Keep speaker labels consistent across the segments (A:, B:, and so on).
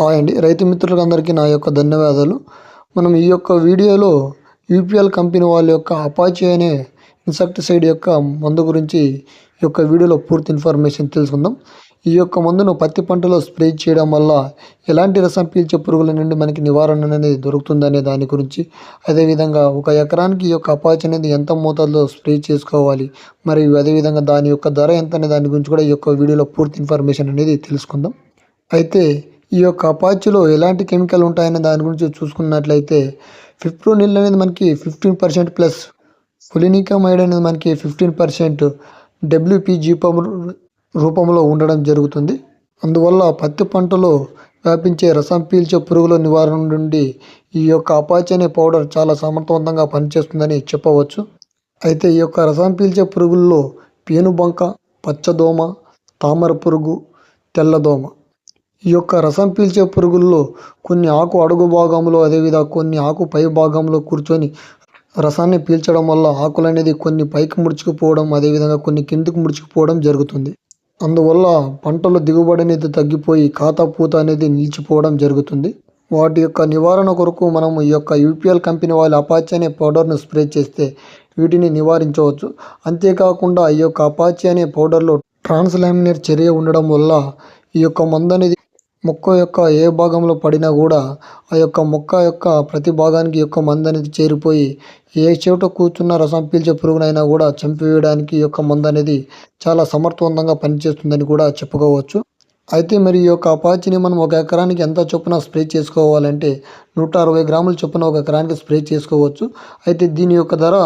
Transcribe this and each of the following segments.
A: Hi అండి రైతు మిత్రులందరికీ నా యొక్క ధన్యవాదాలు. మనం ఈ యొక్క వీడియోలో యూపీఎల్ కంపెనీ వాళ్ళ యొక్క అపాచీ అనే ఇన్సెక్టిసైడ్ యొక్క మందు గురించి ఈ యొక్క వీడియోలో పూర్తి ఇన్ఫర్మేషన్ తెలుసుకుందాం. ఈ యొక్క మందును పత్తి పంటలో స్ప్రే చేయడం వల్ల ఎలాంటి రసం పీల్చే పురుగుల నుండి మనకి నివారణ అనేది దొరుకుతుందనే దాని గురించి అదేవిధంగా ఒక ఎకరానికి ఈ యొక్క అపాచి అనేది ఎంత మోతాదులో స్ప్రే చేసుకోవాలి మరియు అదేవిధంగా దాని యొక్క ధర ఎంత అనే దాని గురించి కూడా ఈ యొక్క వీడియోలో పూర్తి ఇన్ఫర్మేషన్ అనేది తెలుసుకుందాం. అయితే ఈ యొక్క అపాచీలో ఎలాంటి కెమికల్ ఉంటాయనే దాని గురించి చూసుకున్నట్లయితే ఫిప్రోనిల్ అనేది మనకి ఫిఫ్టీన్ పర్సెంట్ ప్లస్ ఫులినికమైడ్ అనేది మనకి ఫిఫ్టీన్ పర్సెంట్ డబ్ల్యూపీజీ రూపంలో ఉండడం జరుగుతుంది. అందువల్ల పత్తి పంటలో వ్యాపించే రసం పీల్చే పురుగుల నివారణ నుండి ఈ యొక్క అపాచి అనే పౌడర్ చాలా సమర్థవంతంగా పనిచేస్తుందని చెప్పవచ్చు. అయితే ఈ యొక్క రసం పీల్చే పురుగుల్లో పేనుబంక పచ్చదోమ తామర పురుగు తెల్లదోమ ఈ యొక్క రసం పీల్చే పురుగుల్లో కొన్ని ఆకు అడుగు భాగంలో అదేవిధంగా కొన్ని ఆకు పై భాగంలో కూర్చొని రసాన్ని పీల్చడం వల్ల ఆకులు అనేది కొన్ని పైకి ముడుచుకుపోవడం అదేవిధంగా కొన్ని కిందికి ముడుచుకుపోవడం జరుగుతుంది. అందువల్ల పంటల దిగుబడి అనేది తగ్గిపోయి ఖాతా పూత అనేది నిలిచిపోవడం జరుగుతుంది. వాటి యొక్క నివారణ కొరకు మనం ఈ యొక్క యూపీఎల్ కంపెనీ వాళ్ళ అపాచి అనే పౌడర్ను స్ప్రే చేస్తే వీటిని నివారించవచ్చు. అంతేకాకుండా ఈ యొక్క అపాచి అనే పౌడర్లో ట్రాన్స్లామినర్ చర్య ఉండడం వల్ల ఈ యొక్క మందు అనేది మొక్క యొక్క ఏ భాగంలో పడినా కూడా ఆ యొక్క మొక్క యొక్క ప్రతి భాగానికి యొక్క మందు అనేది చేరిపోయి ఏ చోట కూర్చున్న రసం పీల్చే పురుగునైనా కూడా చంపివేయడానికి యొక్క మందు అనేది చాలా సమర్థవంతంగా పనిచేస్తుందని కూడా చెప్పుకోవచ్చు. అయితే మరి ఈ యొక్క అపాచిని మనం ఒక ఎకరానికి ఎంత చొప్పున స్ప్రే చేసుకోవాలంటే నూట అరవై గ్రాముల చొప్పున ఒక ఎకరానికి స్ప్రే చేసుకోవచ్చు. అయితే దీని యొక్క ధర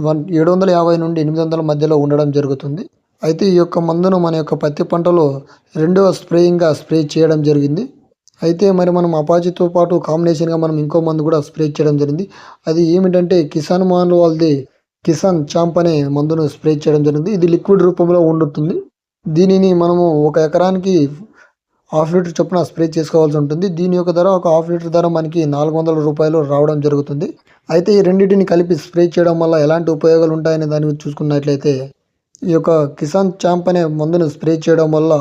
A: వన్ ఏడు వందల యాభై నుండి ఎనిమిది వందల మధ్యలో ఉండడం జరుగుతుంది. అయితే ఈ యొక్క మందును మన యొక్క పత్తి పంటలో రెండవ స్ప్రేయింగ్గా స్ప్రే చేయడం జరిగింది. అయితే మరి మనం అపాచితో పాటు కాంబినేషన్గా మనం ఇంకో మందు కూడా స్ప్రే చేయడం జరిగింది. అది ఏమిటంటే కిసాన్ మాన్ వాళ్ళది కిసాన్ చాంప్ అనే మందును స్ప్రే చేయడం జరిగింది. ఇది లిక్విడ్ రూపంలో ఉండుతుంది దీనిని మనము ఒక ఎకరానికి హాఫ్ లీటర్ చొప్పున స్ప్రే చేసుకోవాల్సి ఉంటుంది. దీని యొక్క ధర ఒక హాఫ్ లీటర్ ధర మనకి నాలుగు వందల రూపాయలు రావడం జరుగుతుంది. అయితే ఈ రెండింటిని కలిపి స్ప్రే చేయడం వల్ల ఎలాంటి ఉపయోగాలు ఉంటాయనే దాని చూసుకున్నట్లయితే ఈ యొక్క కిసాన్ చాంప్ అనే మందును స్ప్రే చేయడం వల్ల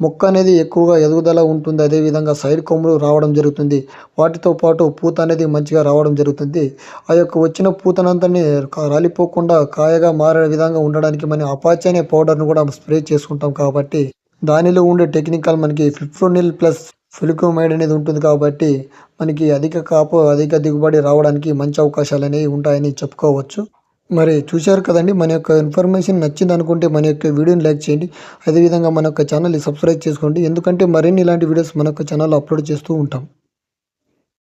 A: మొక్క అనేది ఎక్కువగా ఎదుగుదల ఉంటుంది. అదేవిధంగా సైడ్ కొమ్ములు రావడం జరుగుతుంది. వాటితో పాటు పూత అనేది మంచిగా రావడం జరుగుతుంది. ఆ యొక్క వచ్చిన పూతనంతని రాలిపోకుండా కాయగా మారే విధంగా ఉండడానికి మనం అపాచి అనే పౌడర్ను కూడా స్ప్రే చేసుకుంటాం కాబట్టి దానిలో ఉండే టెక్నికల్ మనకి ఫిఫ్రోనిల్ ప్లస్ ఫిలికోమైడ్ అనేది ఉంటుంది కాబట్టి మనకి అధిక కాపు అధిక దిగుబడి రావడానికి మంచి అవకాశాలు అనేవి ఉంటాయని చెప్పుకోవచ్చు. మరి చూశారు కదండి మన యొక్క ఇన్ఫర్మేషన్ నచ్చింది అనుకుంటే మన యొక్క వీడియోని లైక్ చేయండి. అదేవిధంగా మన యొక్క ఛానల్ని సబ్స్క్రైబ్ చేసుకోండి. ఎందుకంటే మరిన్ని ఇలాంటి వీడియోస్ మన యొక్క ఛానల్లో అప్లోడ్ చేస్తూ ఉంటాం.